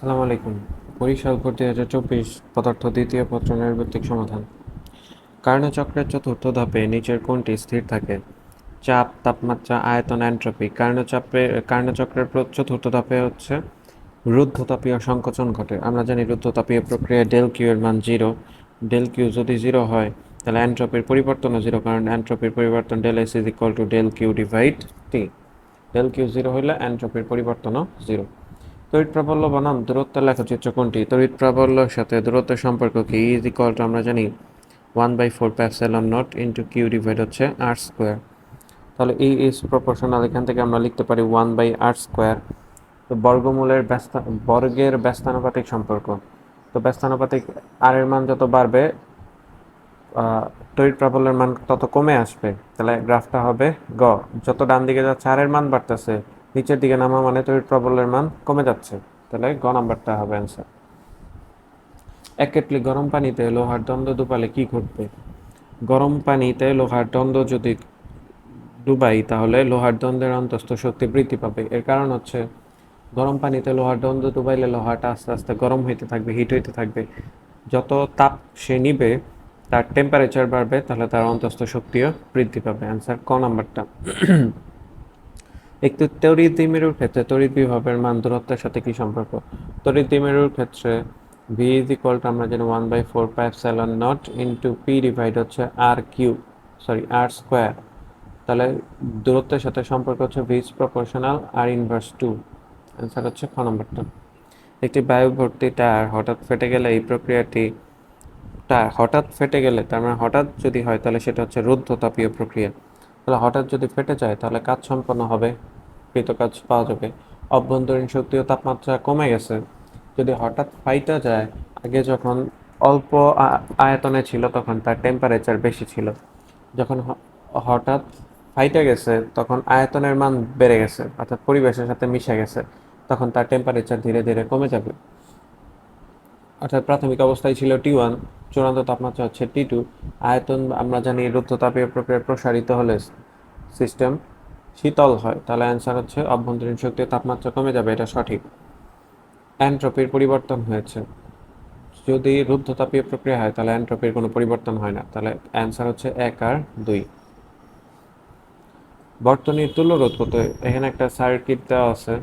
আসসালামু আলাইকুম। বরিশাল ভোট দুই হাজার চব্বিশ পদার্থ দ্বিতীয় পত্র নৈর্ব্যক্তিক সমাধান। কার্ণচক্রের চতুর্থ ধাপে নিচের কোনটি স্থির থাকে। চাপ, তাপমাত্রা, আয়তন, এন্ট্রপি। কার্ণচাপে কার্ণচক্রের চতুর্থ ধাপে হচ্ছে রুদ্ধতাপীয় সংকোচন ঘটে। আমরা জানি রুদ্ধতাপীয় প্রক্রিয়া ডেল কিউ এর মান জিরো ডেল কিউ যদি জিরো হয়, তাহলে এন্ট্রপির পরিবর্তনও জিরো কারণ এন্ট্রপির পরিবর্তন del S is equal to del Q divide T del Q zero হইলে এন্ট্রপির পরিবর্তনও জিরো তড়িৎ প্রাবল্য বনাম দূরত্বের লেখচিত্র কোনটি? তড়িৎ প্রাবল্যের সাথে দূরত্বের সম্পর্ক কি? ইজ ইকুয়াল টু আমরা জানি one by four epsilon not into Q divide হচ্ছে আর স্কোয়ার তাহলে ই ইজ প্রপোর্শনাল এখান থেকে আমরা লিখতে পারি ওয়ান বাই আর স্কোয়ার তো বর্গমূলের ব্যস্ত, বর্গের ব্যস্তানুপাতিক সম্পর্ক। তো ব্যস্তানুপাতিক আর এর মান যত বাড়বে তড়িৎ প্রাবল্যের মান তত কমে আসবে। তাহলে গ্রাফটা হবে গ। যত ডান দিকে যাচ্ছে আর এর মান বাড়তেছে। নিচের দিকে নামা মানে তড়িৎ প্রবলের মান কমে যাচ্ছে। তাহলে গ নাম্বারটা হবে অ্যান্সার এক কেটলি গরম পানিতে লোহার দ্বন্দ্ব ডুবালে কি ঘটবে? গরম পানিতে লোহার দ্বন্দ্ব যদি ডুবাই, তাহলে লোহার দ্বন্দ্বের অন্তস্থ শক্তি বৃদ্ধি পাবে। এর কারণ হচ্ছে, গরম পানিতে লোহার দ্বন্দ্ব ডুবাইলে লোহাটা আস্তে আস্তে গরম হইতে থাকবে হিট হইতে থাকবে। যত তাপ সে নিবে, তার টেম্পারেচার বাড়বে, তাহলে তার অন্তস্থ শক্তিও বৃদ্ধি পাবে। অ্যান্সার ক নাম্বারটা। একটি তড়িৎ দ্বিমেরুর ক্ষেত্রে তড়িৎ বিভবের মান দূরত্বের সাথে কি সম্পর্ক? তড়িৎ দ্বিমেরুর ক্ষেত্রে ভি ইজ ইকুয়াল টু আমরা জানি one by four epsilon not into P divide হচ্ছে R Q sorry R square তাহলে দূরত্বের সাথে সম্পর্ক হচ্ছে V is proportional R inverse to answer হচ্ছে খ নম্বরটা। একটি বায়ু ভর্তি টায়ার হঠাৎ ফেটে গেলে এই প্রক্রিয়াটি টায়ার হঠাৎ ফেটে গেলে, তার মানে হঠাৎ যদি হয় তাহলে সেটা হচ্ছে রুদ্ধতাপীয় প্রক্রিয়া। তাহলে হঠাৎ যদি ফেটে যায়, তাহলে কাজ সম্পন্ন হবে কৃত কাজ পাওয়া যাবে। অভ্যন্তরীণ শক্তি ও তাপমাত্রা কমে গেছে। যদি হঠাৎ ফাইটা যায়, আগে যখন অল্প আয়তনে ছিল, তখন তার টেম্পারেচার বেশি ছিল। যখন হঠাৎ ফাইটে গেছে, তখন আয়তনের মান বেড়ে গেছে, অর্থাৎ পরিবেশের সাথে মিশে গেছে, তখন তার টেম্পারেচার ধীরে ধীরে কমে যাবে। অর্থাৎ প্রাথমিক অবস্থায় ছিল টি ওয়ান চূড়ান্ত তাপমাত্রা হচ্ছে টি টু আয়তন আমরা জানি রুদ্ধতাপীয় প্রক্রিয়া প্রসারিত হলে সিস্টেম শীতল হয়। তাহলে অ্যান্সার হচ্ছে অভ্যন্তরীণ শক্তির তাপমাত্রা কমে যাবে, এটা সঠিক। অ্যান্ট্রপির পরিবর্তন হয়েছে। যদি রুদ্ধতাপীয় প্রক্রিয়া হয়, তাহলে অ্যান্ট্রপির কোনো পরিবর্তন হয় না। তাহলে অ্যান্সার হচ্ছে এক আর দুই। বর্তনীর তুল্য রোধ কত এখানে একটা সার্কিট দেওয়া আছে।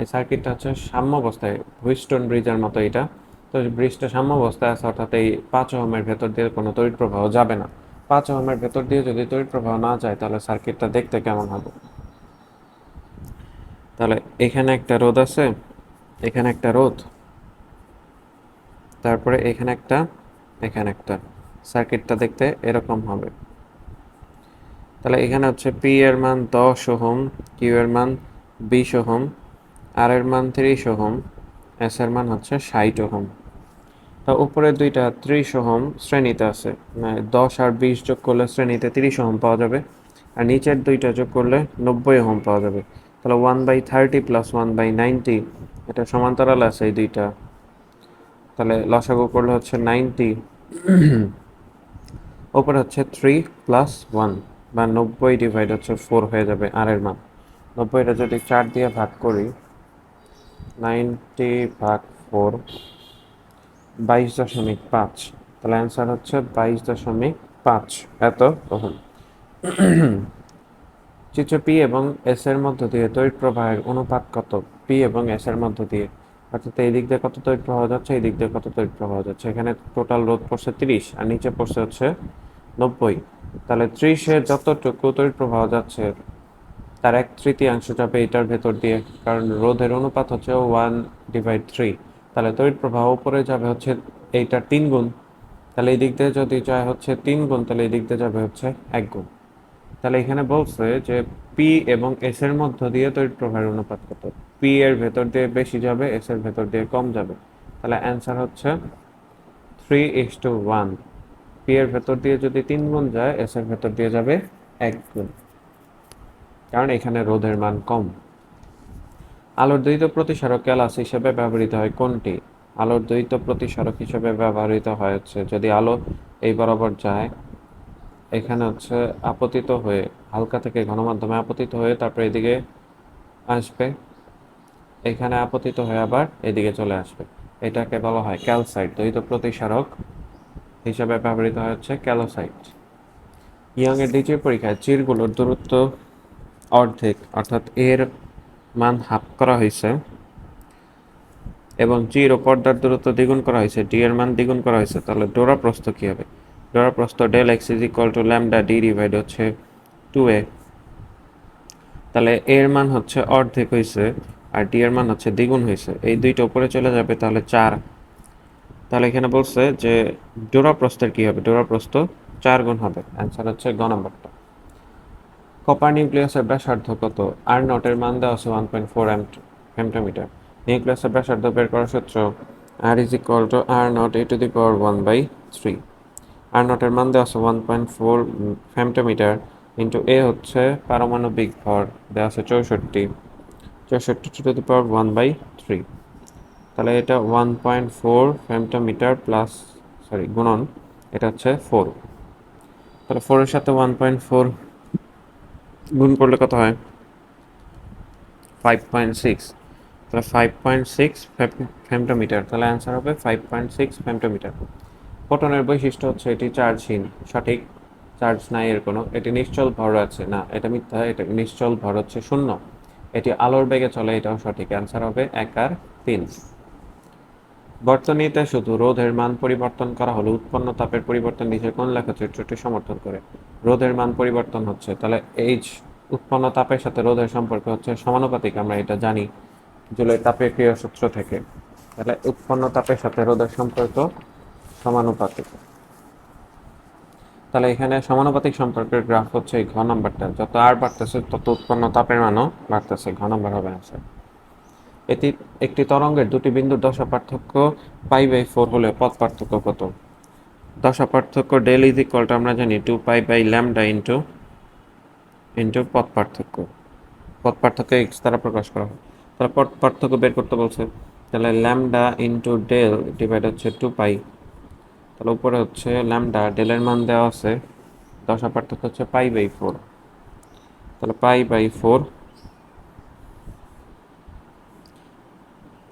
এই সার্কিটটা হচ্ছে সাম্য অবস্থায় হুইস্টন ব্রিজের মতো এটা তো ব্রিজটা সাম্য অবস্থায় আছে, অর্থাৎ এই পাঁচ ওহমের ভেতর দিয়ে কোনো তড়িৎ প্রবাহ যাবে না। পাঁচ ওহমের ভেতর দিয়ে যদি তড়িৎ প্রবাহ না যায়, তাহলে সার্কিটটা দেখতে কেমন হবে? তাহলে এখানে একটা রোধ আছে, এখানে একটা রোধ, তারপরে এখানে একটা এখানে একটা। সার্কিটটা দেখতে এরকম হবে। তাহলে এখানে হচ্ছে পি এর মান দশ ওহম কিউ এর মান বিশ ওহম আর এর মান ত্রিশ ওহম এস এর মান হচ্ছে ষাট ওহম। তা উপরে দুইটা ত্রিশ ওহম শ্রেণীতে আছে। মানে দশ আর বিশ যোগ করলে শ্রেণীতে তিরিশ ওহম পাওয়া যাবে। আর নিচের দুইটা যোগ করলে নব্বই ওহম পাওয়া যাবে। তাহলে one by thirty plus one by ninety এটা সমান্তরাল আছে এই দুইটা। তাহলে লসাগু করলে হচ্ছে নাইনটি ওপরে হচ্ছে থ্রি প্লাস ওয়ান বা নব্বই ডিভাইড হচ্ছে ফোর হয়ে যাবে আর এর মান। নব্বইটা যদি চার দিয়ে ভাগ করি নাইনটি ভাগ ফোর বাইশ দশমিক পাঁচ। তাহলে অ্যান্সার হচ্ছে বাইশ দশমিক পাঁচ। এত ওহম চিত্র পি এবং এস এর মধ্য দিয়ে তড়িৎ প্রবাহের অনুপাত কত? পি এবং এস এর মধ্য দিয়ে। অর্থাৎ এই দিক দিয়ে কত তড়িৎ প্রবাহ যাচ্ছে, এই দিক দিয়ে কত তড়িৎ প্রবাহ যাচ্ছে। এখানে টোটাল রোধ পড়ছে তিরিশ, আর নিচে পড়ছে হচ্ছে নব্বই। তাহলে ত্রিশে যতটুকু তড়িৎ প্রবাহ যাচ্ছে, তার এক তৃতীয়াংশ যাবে এটার ভেতর দিয়ে। কারণ রোধের অনুপাত হচ্ছে ওয়ান ডিভাইড থ্রি তাহলে তড়িৎ প্রবাহ উপরে যাবে হচ্ছে এইটার তিন গুণ। তাহলে এই দিক দিয়ে যদি যায় হচ্ছে তিন গুণ, তাহলে এই দিক দিয়ে যাবে হচ্ছে এক গুণ। তাহলে এখানে বলছে যে পি এবং এস এর মধ্য দিয়ে তড়িৎ প্রবাহের অনুপাত কত? পি এর ভেতর দিয়ে বেশি যাবে এস এর ভেতর দিয়ে কম যাবে। তাহলে অ্যান্সার হচ্ছে three is to one P এর ভেতর দিয়ে যদি তিন গুণ যায় এস এর ভেতর দিয়ে যাবে এক গুণ। কারণ এখানে রোধের মান কম। আলোর দ্বৈত প্রতিসারক ক্যালাস হিসেবে ব্যবহৃত হয়। কোনটি? আলোর দ্বৈত প্রতিসারক হিসেবে ব্যবহৃত হয় হচ্ছে, যদি আলো এই বরাবর যায়, এখানে হচ্ছে আপতিত হয়ে, হালকা থেকে ঘন মাধ্যমে আপতিত হয়ে তারপরে এদিকে আসবে, এখানে আপতিত হয়ে আবার এদিকে চলে আসবে। এটাকে বলা হয় ক্যালসাইট। দ্বৈত প্রতিসারক হিসাবে ব্যবহৃত হচ্ছে ক্যালোসাইট। ইয়ং এর দ্বিতীয় পরীক্ষায় চিরগুলোর দূরত্ব অর্ধেক, অর্থাৎ এর মান হাফ করা হয়েছে এবং ও পর্দার দূরত্ব দ্বিগুণ করা হয়েছে, ডি এর মান দ্বিগুণ করা হয়েছে, তাহলে ডোরা প্রস্থ কী হবে? ডোরা প্রস্থ del X is equal to lambda D divide হচ্ছে টু এ। তাহলে এর মান হচ্ছে অর্ধেক হয়েছে আর ডি এর মান হচ্ছে দ্বিগুণ হয়েছে। এই দুইটা উপরে চলে যাবে তাহলে চার। তাহলে এখানে বলছে যে ডোরা প্রস্থের কী হবে? ডোরা প্রস্থ চার গুণ হবে। অ্যান্সার হচ্ছে গ নম্বরটা। কপার নিউক্লিয়াসের ব্যাসার্ধ কত? আর নটের মান দেওয়া আছে ওয়ান পয়েন্ট ফোর ফেমটোমিটার নিউক্লিয়াসের ব্যাসার্ধ বের করার সূত্র R is equal to R not A to the power one by three R নটের মান দেওয়া আছে one point four femtometre into A হচ্ছে পারমাণবিক ভর, দেওয়া আছে চৌষট্টি। চৌষট্টি to the power one by three তাহলে এটা one point four femtometre plus sorry গুণন, এটা হচ্ছে ফোর তাহলে ফোরের সাথে ওয়ান পয়েন্ট ফোর গুণ করলে কত হয়? ফাইভ পয়েন্ট সিক্স তাহলে ফাইভ পয়েন্ট সিক্স ফেমটোমিটার তাহলে অ্যান্সার হবে ফাইভ পয়েন্ট সিক্স ফেমটোমিটার ফোটনের বৈশিষ্ট্য হচ্ছে এটি চার্জহীন, সঠিক। চার্জ নাই এর কোনো। এটি নিশ্চল ভর আছে। না, এটা মিথ্যা, এটা নিশ্চল ভর হচ্ছে শূন্য। এটি আলোর বেগে চলে, এটাও সঠিক। অ্যান্সার হবে এক আর তিন। বর্তনীতে শুধু রোধের মান পরিবর্তন করা হলে উৎপন্ন তাপের পরিবর্তন নিচে কোন লেখচিত্রটি সমর্থন করে। রোধের মান পরিবর্তন হচ্ছে, তাহলে এইচ উৎপন্ন তাপের সাথে রোধের সম্পর্ক হচ্ছে সমানুপাতিক, আমরা এটা জানি জুলাই তাপের ক্রিয়া সূত্র থেকে। তাহলে উৎপন্ন তাপের সাথে রোধের সম্পর্ক সমানুপাতিক। তাহলে এখানে সমানুপাতিক সম্পর্কের গ্রাফ হচ্ছে এই ঘ নাম্বারটা, যত আর বাড়তেছে, তত উৎপন্ন তাপের মানও বাড়তেছে, ঘ নাম্বার হবে অ্যান্সার এটি একটি তরঙ্গের দুটি বিন্দুর দশা পার্থক্য পাই বাই ফোর হলে পথ পার্থক্য কত? দশা পার্থক্য ডেল ইজ ইকুয়াল আমরা জানি two pi by lambda into into পথ পার্থক্য। পথ পার্থক্য এক্স দ্বারা প্রকাশ করা হয়। তাহলে পথ পার্থক্য বের করতে বলছে, তাহলে ল্যামডা ইন্টু ডেল ডিভাইড হচ্ছে টু পাই। তাহলে উপরে হচ্ছে ল্যামডা, ডেলের মান দেওয়া আছে দশা পার্থক্য হচ্ছে পাই বাই ফোর। তাহলে পাই বাই ফোর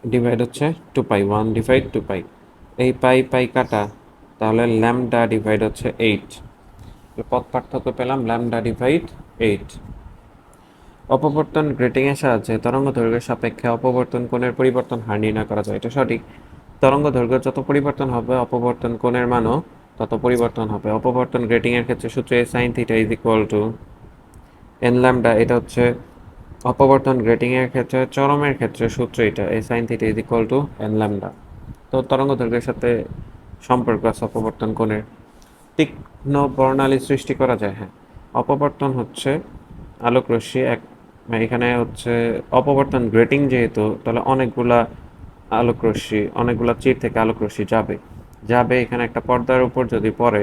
ডিভাইড হচ্ছে two pi one divide two pi এই পাই পাই কাটা, তাহলে ল্যামডা ডিভাইড হচ্ছে এইট পথ পার্থক্য পেলাম ল্যামডা ডিভাইড এইট অপবর্তন গ্রেটিংয়ের সাহায্যে তরঙ্গ দৈর্ঘ্যের সাপেক্ষে অপবর্তন কোণের পরিবর্তন হার নির্ণয় করা যায়, এটা সঠিক। তরঙ্গ দৈর্ঘ্য যত পরিবর্তন হবে, অপবর্তন কোণের মানও তত পরিবর্তন হবে। অপবর্তন গ্রেটিংয়ের ক্ষেত্রে সূত্র sine theta is equal to N lambda এটা হচ্ছে অপবর্তন গ্রেটিংয়ের ক্ষেত্রে, চরমের ক্ষেত্রে সূত্র এটা A sine theta is equal to N lambda তো তরঙ্গ দৈর্ঘ্যের সাথে সম্পর্ক আছে অপবর্তন কোণের। তীক্ষ্ণ বর্ণালী সৃষ্টি করা যায় হ্যাঁ। অপবর্তন হচ্ছে আলোক রশ্মি, এক এখানে হচ্ছে অপবর্তন গ্রেটিং যেহেতু, তাহলে অনেকগুলা আলোক রশ্মি, অনেকগুলা চির থেকে আলোক রশ্মি যাবে। যাবে এখানে একটা পর্দার উপর যদি পড়ে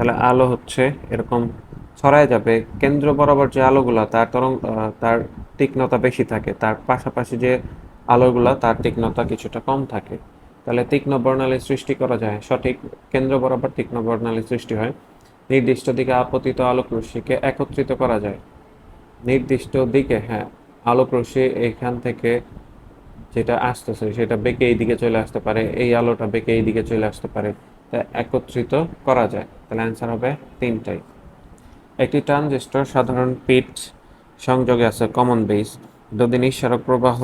তাহলে আলো হচ্ছে, এরকম ছড়ায় যাবে। কেন্দ্র বরাবর যে আলোগুলা, তার তরঙ্গ তার তীক্ষ্ণতা বেশি থাকে। তার পাশাপাশি যে আলোগুলা, তার তীক্ষ্ণতা কিছুটা কম থাকে। তাহলে তীক্ষ্ণ বর্ণালী সৃষ্টি করা যায়। সঠিক কেন্দ্র বরাবর তীক্ষ্ণ বর্ণালী সৃষ্টি হয়। নির্দিষ্ট দিকে আপতিত আলোক রশ্মিকে একত্রিত করা যায়। নির্দিষ্ট দিকে হ্যাঁ আলোক রশ্মি এখান থেকে যেটা আসতেছে, সেটা বেঁকে এই দিকে চলে আসতে পারে। এই আলোটা বেঁকে এই দিকে চলে আসতে পারে। একত্রিত করা যায়। তাহলে অ্যান্সার হবে তিনটাই। একটি ট্রানজিস্টর সাধারণ পিট সংযোগে আছে কমন বেস যদি নিঃসারক প্রবাহ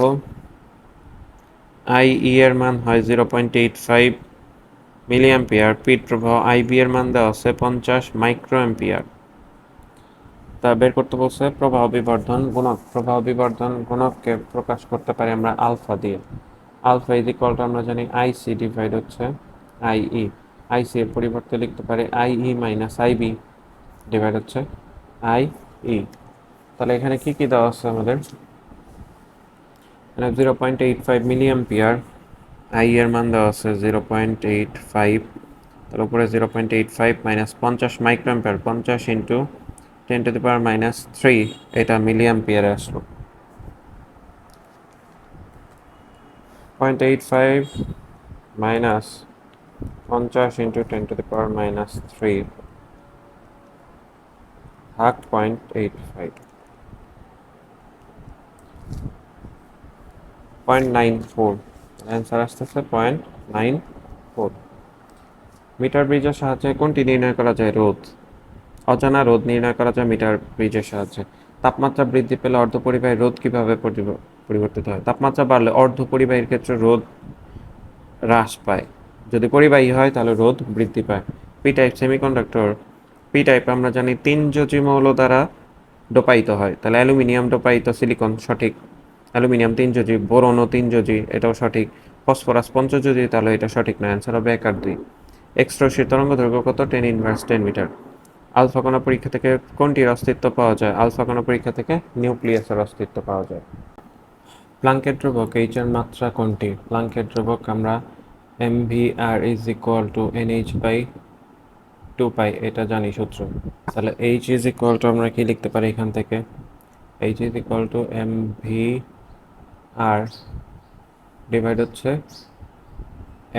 আই ই এর মান হয় zero point eight five milliampere পিট প্রবাহ আই বি এর মান দেওয়া আছে পঞ্চাশ মাইক্রো অ্যাম্পিয়ার তা বের করতে বলছে প্রবাহ বিবর্ধন গুণক। প্রবাহ বিবর্ধন গুণককে প্রকাশ করতে পারি আমরা আলফা দিয়ে। আলফা ইজ ইকুয়াল টু আমরা জানি আইসি ডিভাইড হচ্ছে আইই আইসি এর পরিবর্তে লিখতে পারি আইই মাইনাস আইবি ডিভাইড হচ্ছে আই ই তাহলে এখানে কি কি দেওয়া আছে আমাদের? এখানে zero point eight five milliampere I এর মান দেওয়া আছে জিরো পয়েন্ট এইট ফাইভ তার উপরে zero point eight five minus পঞ্চাশ মাইক্রো অ্যাম্পিয়ার পঞ্চাশ into ten to the power minus three এটা মিলি অ্যাম্পিয়ারে আসলো পয়েন্ট এইট ফাইভ মাইনাস পঞ্চাশ into ten to the power minus three ভাগ point eight five point nine four answer আসতেছে point nine four metre ব্রিজের সাহায্যে কোনটি নির্ণয় করা যায়? রোধ। অজানা রোধ নির্ণয় করা যায় মিটার ব্রিজের সাহায্যে। তাপমাত্রা বৃদ্ধি পেলে অর্ধপরিবাহী রোধ কীভাবে পরিব- পরিবর্তিত হয়? তাপমাত্রা বাড়লে অর্ধপরিবাহীর ক্ষেত্রে রোধ হ্রাস পায়। যদি পরিবাহী হয়, তাহলে রোধ বৃদ্ধি পায়। P type semiconductor P type আমরা জানি তিন যোজি মৌল দ্বারা ডোপায়িত হয়। তাহলে অ্যালুমিনিয়াম ডোপায়িত সিলিকন সঠিক। অ্যালুমিনিয়াম তিন যোজি বোরনও তিন যোজি, এটাও সঠিক। ফসফরাস পঞ্চ পঞ্চযোজি তাহলে এটা সঠিক না। অ্যান্সার হবে এক আর দুই। এক্সট্রোসির তরঙ্গ দৈর্ঘ্য কত? Ten inverse ten metre. Alpha কণা পরীক্ষা থেকে কোনটির অস্তিত্ব পাওয়া যায়? আলফা কণা পরীক্ষা থেকে নিউক্লিয়াসের অস্তিত্ব পাওয়া যায়। প্লাঙ্কের ধ্রুবক এইচ এর মাত্রা কোনটি? প্লাঙ্কের ধ্রুবক আমরা is equal to N H by two pi এটা জানি সূত্র। তাহলে এইচ ইজ ইকুয়াল টু আমরা কি লিখতে পারি এখান থেকে? Equal to M V R divide হচ্ছে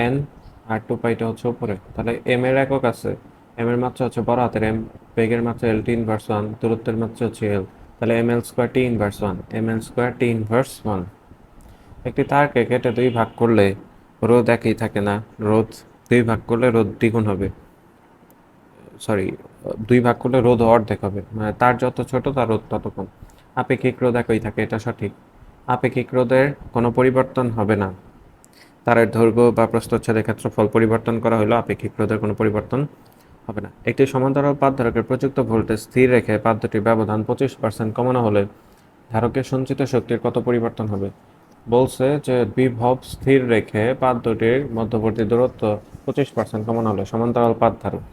এন আর টু পাইটা হচ্ছে উপরে। তাহলে এম এর একক আছে। এম এর মাত্রা হচ্ছে বড় হাতের এম বেগের মাত্রা এল টি ইনভার্স দূরত্বের মাত্রা হচ্ছে এল তাহলে M L square T inverse one M L square T inverse one একটি তারকে কেটে দুই ভাগ করলে রোদ একই থাকে না। রোদ দুই ভাগ করলে রোদ দ্বিগুণ হবে। সরি দুই ভাগ করলে রোদ অর্ধেক হবে। মানে তার যত ছোট, তার রোদ তত কম। আপেক্ষিক রোদ একই থাকে, এটা সঠিক। আপেক্ষিক রোদের কোনো পরিবর্তন হবে না। তারের দৈর্ঘ্য বা প্রস্থচ্ছেদের ক্ষেত্রফল পরিবর্তন করা হলো আপেক্ষিক রোধের কোনো পরিবর্তন হবে না। একটি সমান্তরাল পাত ধারকের প্রযুক্ত ভোল্টেজ স্থির রেখে পাত দুটির ব্যবধান পঁচিশ পার্সেন্ট কমানো হলে ধারকের সঞ্চিত শক্তির কত পরিবর্তন হবে? বলছে যে বিভব স্থির রেখে পাত দুটির মধ্যবর্তী দূরত্ব পঁচিশ পার্সেন্ট কমানো হলে, সমান্তরাল পাত ধারক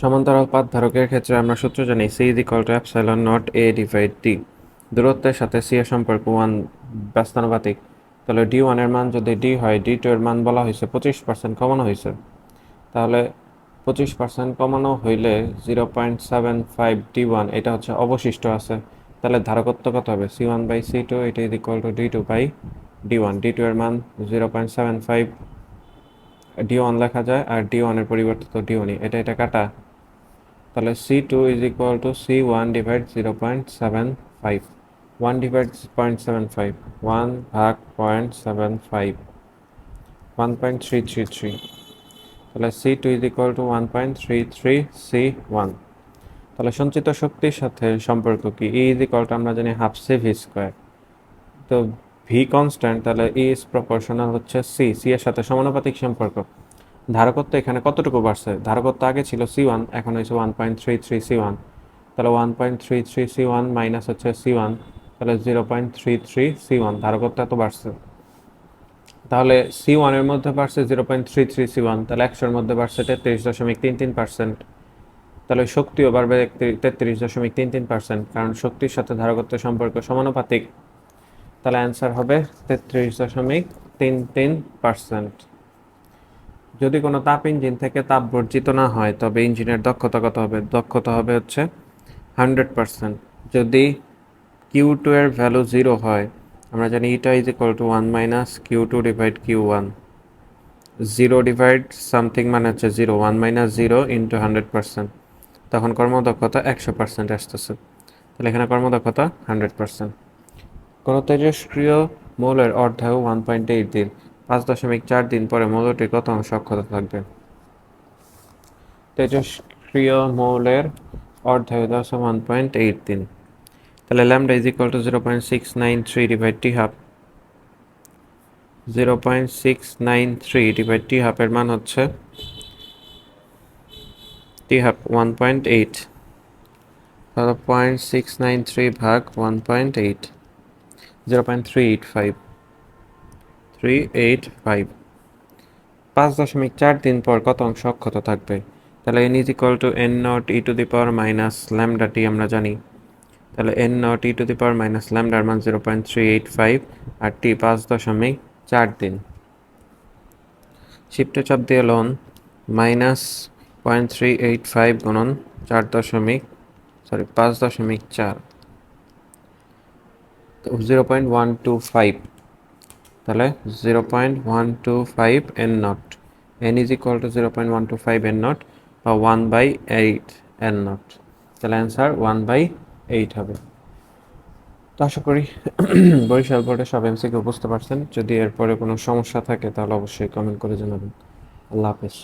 সমান্তরাল পাত ধারকের ক্ষেত্রে আমরা সূত্র জানি C is equal to epsilon not A divide D দূরত্বের সাথে সি এর সম্পর্ক ওয়ান ব্যস্তানুপাতিক। তাহলে ডি ওয়ানের মান যদি ডি হয় ডি টু এর মান বলা হয়েছে পঁচিশ পার্সেন্ট কমানো হয়েছে। তাহলে পঁচিশ পার্সেন্ট কমানো হইলে zero point seven five D one এটা হচ্ছে অবশিষ্ট আছে। তাহলে ধারকত্ব কত হবে? C one by C two এটা is equal to D two by D one D two এর মান zero point seven five D one লেখা যায় আর ডি ওয়ানের পরিবর্তে তো ডি ওয়ানই এটা এটা কাটা। তাহলে C two is equal to C one divide zero point seven five one divide point seven five one ভাগ point seven five one point three three three তাহলে C two is equal to one point three three C one তাহলে সঞ্চিত শক্তির সাথে সম্পর্ক কি? ই is equal to আমরা জানি হাফ সি ভি স্কোয়ার তো ভি কনস্ট্যান্ট তাহলে ই ইজ প্রপোর্শনাল হচ্ছে সি সি এর সাথে সমানুপাতিক সম্পর্ক। ধারকত্ব এখানে কতটুকু বাড়ছে? ধারকত্ব আগে ছিল সি ওয়ান এখন হয়েছে one point three three C one তাহলে one point three three C one minus হচ্ছে সি ওয়ান তাহলে zero point three three C one ধারকত্ব এত বাড়ছে। তাহলে সি ওয়ানের মধ্যে বাড়ছে zero point three three C one তাহলে একশোর মধ্যে বাড়ছে তেত্রিশ দশমিক তিন তিন পার্সেন্ট তাহলে শক্তিও বাড়বে তেত্রিশ দশমিক তিন তিন পার্সেন্ট, কারণ শক্তির সাথে ধারকত্বের সম্পর্ক সমানুপাতিক। তাহলে অ্যান্সার হবে তেত্রিশ দশমিক তিন তিন পার্সেন্ট। যদি কোনো তাপ ইঞ্জিন থেকে তাপ বর্জিত না হয়, তবে ইঞ্জিনের দক্ষতা কত হবে? দক্ষতা হবে হচ্ছে হান্ড্রেড পার্সেন্ট। যদি কিউ টু এর ভ্যালু জিরো হয়, আমরা জানি eta is equal to one minus Q two divide Q one. Zero divide something মানে হচ্ছে zero, one minus zero into hundred percent. তখন কর্মদক্ষতা একশো পার্সেন্ট আসতেছে। তাহলে এখানে কর্মদক্ষতা হান্ড্রেড পার্সেন্ট কোনো তেজস্ক্রিয় মৌলের অর্ধায়ু ওয়ান পয়েন্ট এইট দিন, পাঁচ দশমিক চার দিন পরে মৌলটির কত অংশ অক্ষত থাকবে। তেজস্ক্রিয় মৌলের অর্ধায়ু দশ ওয়ান পয়েন্ট এইট দিন। তাহলে lambda is equal to zero point six nine three divide T half zero point six nine three divide T হাফের মান হচ্ছে T half one point eight তাহলে পয়েন্ট সিক্স নাইন থ্রি ভাগ one point eight zero point three eight five three eight five পাঁচ দশমিক চার দিন পর কত অংশ অক্ষত থাকবে? তাহলে N is equal to N not E to the power minus lambda T আমরা জানি। তাহলে N not E to the power minus ল্যামডার মান zero point three eight five আর টি পাঁচ দশমিক চার দিন। শিফটে চাপ দিয়ে loan minus point three eight five গুণন চার দশমিক সরি পাঁচ দশমিক চার। Zero point one two five তাহলে zero point one two five N not N is equal to zero point one two five N not বা one by eight N not তাহলে answer one by eight হবে। তো আশা করি বরিশাল বোর্ডে সব MCQ বুঝতে পারছেন। যদি এরপরে কোনো সমস্যা থাকে তাহলে অবশ্যই কমেন্ট করে জানাবেন। আল্লাহ হাফেজ।